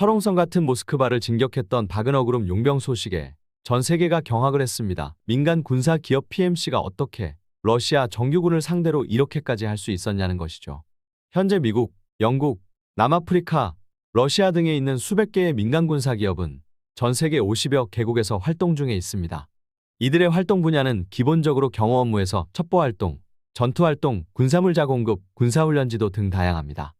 철옹성 같은 모스크바를 진격했던 바그너 그룹 용병 소식에 전 세계가 경악을 했습니다. 민간 군사 기업 PMC가 어떻게 러시아 정규군을 상대로 이렇게까지 할 수 있었냐는 것이죠. 현재 미국, 영국, 남아프리카, 러시아 등에 있는 수백 개의 민간 군사 기업은 전 세계 50여 개국에서 활동 중에 있습니다. 이들의 활동 분야는 기본적으로 경호 업무에서 첩보 활동, 전투 활동, 군사물 자 공급, 군사훈련 지도 등 다양합니다.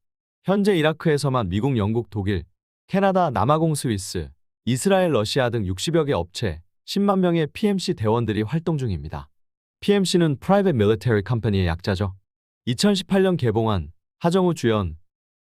현재 이라크에서만 미국, 영국, 독일, 캐나다, 남아공, 스위스, 이스라엘, 러시아 등 60여 개 업체, 10만 명의 PMC 대원들이 활동 중입니다. PMC는 Private Military Company의 약자죠. 2018년 개봉한 하정우 주연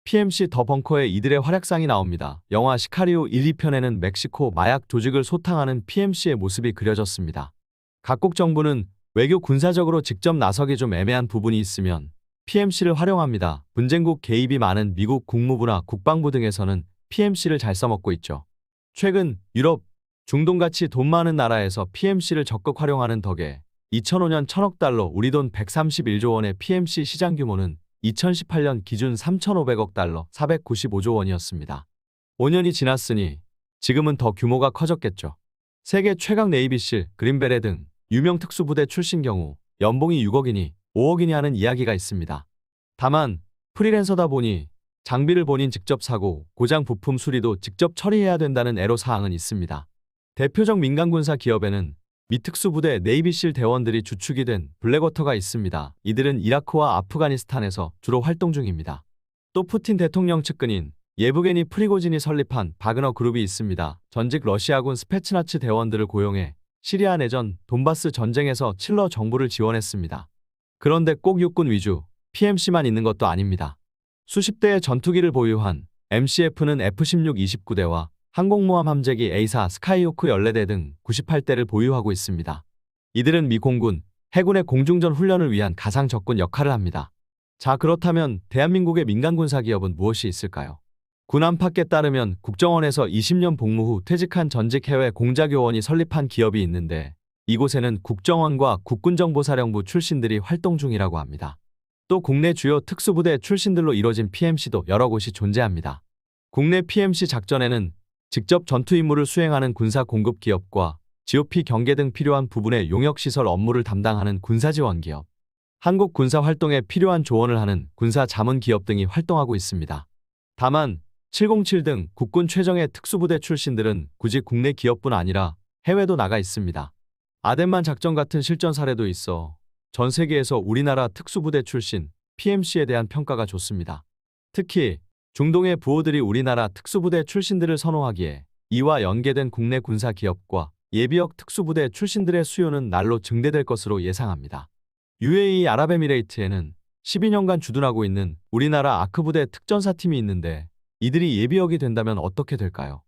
PMC 더 벙커에 이들의 활약상이 나옵니다. 영화 시카리오 1, 2편에는 멕시코 마약 조직을 소탕하는 PMC의 모습이 그려졌습니다. 각국 정부는 외교 군사적으로 직접 나서기 좀 애매한 부분이 있으면 PMC를 활용합니다. 분쟁국 개입이 많은 미국 국무부나 국방부 등에서는 PMC를 잘 써먹고 있죠. 최근 유럽, 중동 같이 돈 많은 나라에서 PMC를 적극 활용하는 덕에 2005년 1000억 달러 우리 돈 131조 원의 PMC 시장 규모는 2018년 기준 3,500억 달러 495조 원이었습니다. 5년이 지났으니 지금은 더 규모가 커졌겠죠. 세계 최강 네이비실, 그린베레 등 유명 특수부대 출신 경우 연봉이 6억이니 5억이니 하는 이야기가 있습니다. 다만 프리랜서다 보니 장비를 본인 직접 사고 고장 부품 수리도 직접 처리해야 된다는 애로사항은 있습니다. 대표적 민간군사 기업에는 미특수 부대 네이비실 대원들이 주축이 된 블랙워터가 있습니다. 이들은 이라크와 아프가니스탄에서 주로 활동 중입니다. 또 푸틴 대통령 측근인 예브게니 프리고진이 설립한 바그너 그룹이 있습니다. 전직 러시아군 스페츠나츠 대원들을 고용해 시리아 내전 돈바스 전쟁에서 칠러 정부를 지원했습니다. 그런데 꼭 육군 위주 PMC만 있는 것도 아닙니다. 수십 대의 전투기를 보유한 MCF는 F-16 29대와 항공모함 함재기 A사 스카이호크 14대 등 98대를 보유하고 있습니다. 이들은 미 공군, 해군의 공중전 훈련을 위한 가상 적군 역할을 합니다. 자, 그렇다면 대한민국의 민간군사 기업은 무엇이 있을까요? 군 안팎에 따르면 국정원에서 20년 복무 후 퇴직한 전직 해외 공자교원이 설립한 기업이 있는데 이곳에는 국정원과 국군정보사령부 출신들이 활동 중이라고 합니다. 또 국내 주요 특수부대 출신들로 이뤄진 PMC도 여러 곳이 존재합니다. 국내 PMC 작전에는 직접 전투 임무를 수행하는 군사 공급 기업과 GOP 경계 등 필요한 부분의 용역시설 업무를 담당하는 군사지원 기업, 한국 군사 활동에 필요한 조언을 하는 군사 자문 기업 등이 활동하고 있습니다. 다만 707 등 국군 최정예 특수부대 출신들은 굳이 국내 기업뿐 아니라 해외도 나가 있습니다. 아덴만 작전 같은 실전 사례도 있어 전 세계에서 우리나라 특수부대 출신 PMC에 대한 평가가 좋습니다. 특히 중동의 부호들이 우리나라 특수부대 출신들을 선호하기에 이와 연계된 국내 군사 기업과 예비역 특수부대 출신들의 수요는 날로 증대될 것으로 예상합니다. UAE 아랍에미레이트에는 12년간 주둔하고 있는 우리나라 아크부대 특전사팀이 있는데 이들이 예비역이 된다면 어떻게 될까요?